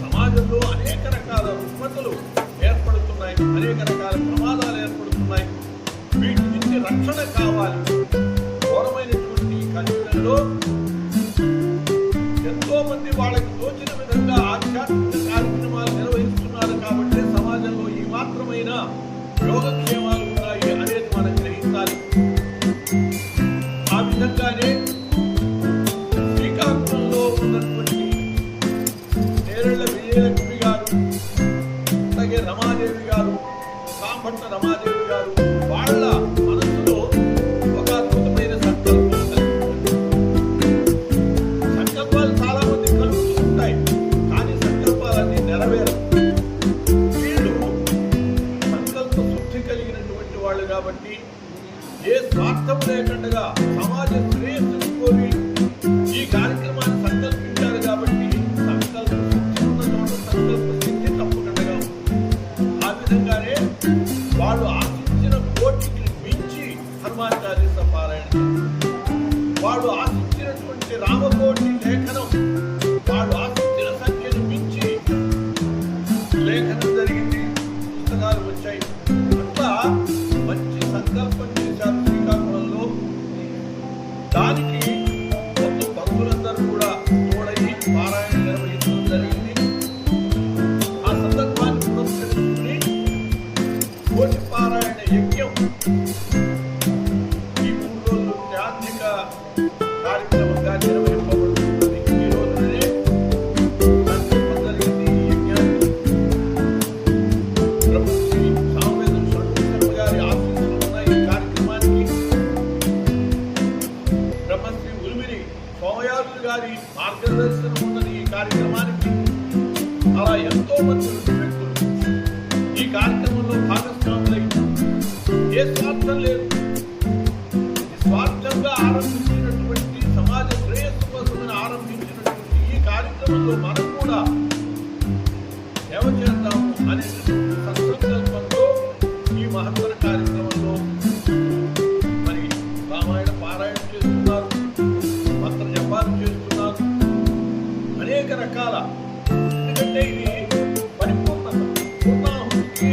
సమాజంలో అనేక రకాల ఏర్పడుతున్నాయి అనేక రకాల ప్రమాదాలు ఏర్పడుతున్నాయి. వీటి నుంచి రక్షణ కావాలి. ఏ స్వార్థం లేకుండా సమాజ శ్రేయస్సు ఈ మూడు రోజులు ఆర్థిక కార్యక్రమంగా నిర్వహింపబడుతుంది ఈ రోజునే జరిగింది కార్యక్రమానికి. బ్రహ్మశ్రీ ఉలిమిరి సోమయాజులు గారి మార్గదర్శనం ఉన్నది ఈ కార్యక్రమానికి. అలా ఎంతో మంది ఏ స్వార్థం లేదు. స్వార్థంగా ఆరంభించినటువంటి సమాజ శ్రేయస్సు కోసమని ఆరంభించినటువంటి ఈ కార్యక్రమంలో మనం కూడా సేవ చేద్దాము అనే సంకల్పంతో ఈ మహత్తర కార్యక్రమంలో మరి రామాయణ పారాయణ చేస్తున్నారు మంత్ర జపాలు చేస్తున్నారు. అనేక రకాల ఎందుకంటే ఇది పరిపూర్ణత పూర్ణాహుతికి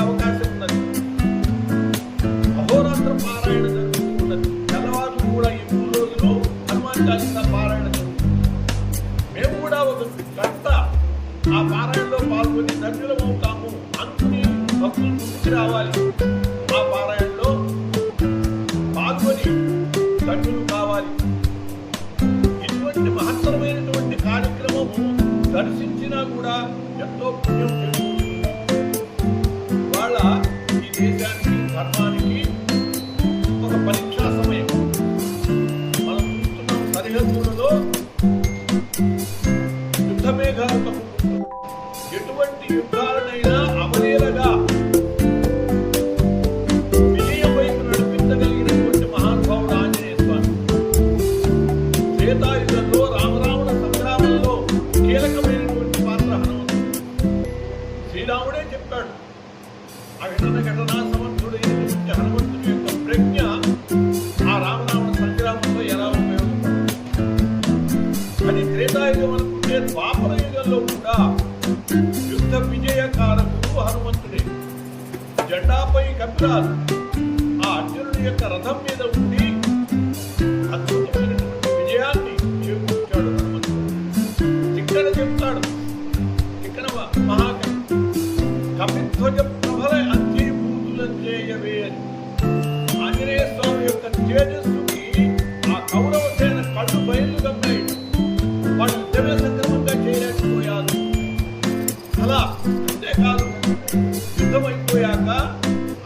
చాలీసా పారాయణ మేము కూడా ఒక గంట ఆ పారాయణలో పాల్గొని ధన్యులమవుతాము అనుకుని భక్తులు ముందుకు రావాలి. ఆ పారాయణలో పాల్గొని ధన్యులు కావాలి. ఇటువంటి మహత్తరమైనటువంటి కార్యక్రమము దర్శించినా కూడా ఎంతో పుణ్యం ఆ అర్జునుడి యొక్క రథం మీద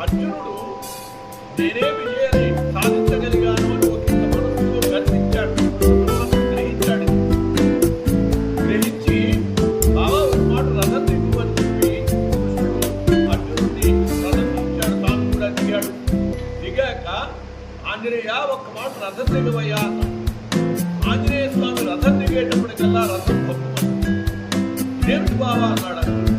అర్జునుడు నేనే విజయాన్ని సాధించగలిగాను అని ఒక మనసులో గర్వించాడు గ్రహించాడు. గ్రహించి బాబా ఒక మాట రథం దిగు అని చెప్పి అర్జునుడిని రథం దించాడు. తాను కూడా దిగాడు. దిగాక ఆంజనేయ ఒక్క మాట రథం దిగవయ్యా. ఆంజనేయ స్వామి రథం దిగేటప్పటికల్లా రథం పప్పుమంది ఏమిటి బాబా అన్నాడు అర్జునుడు.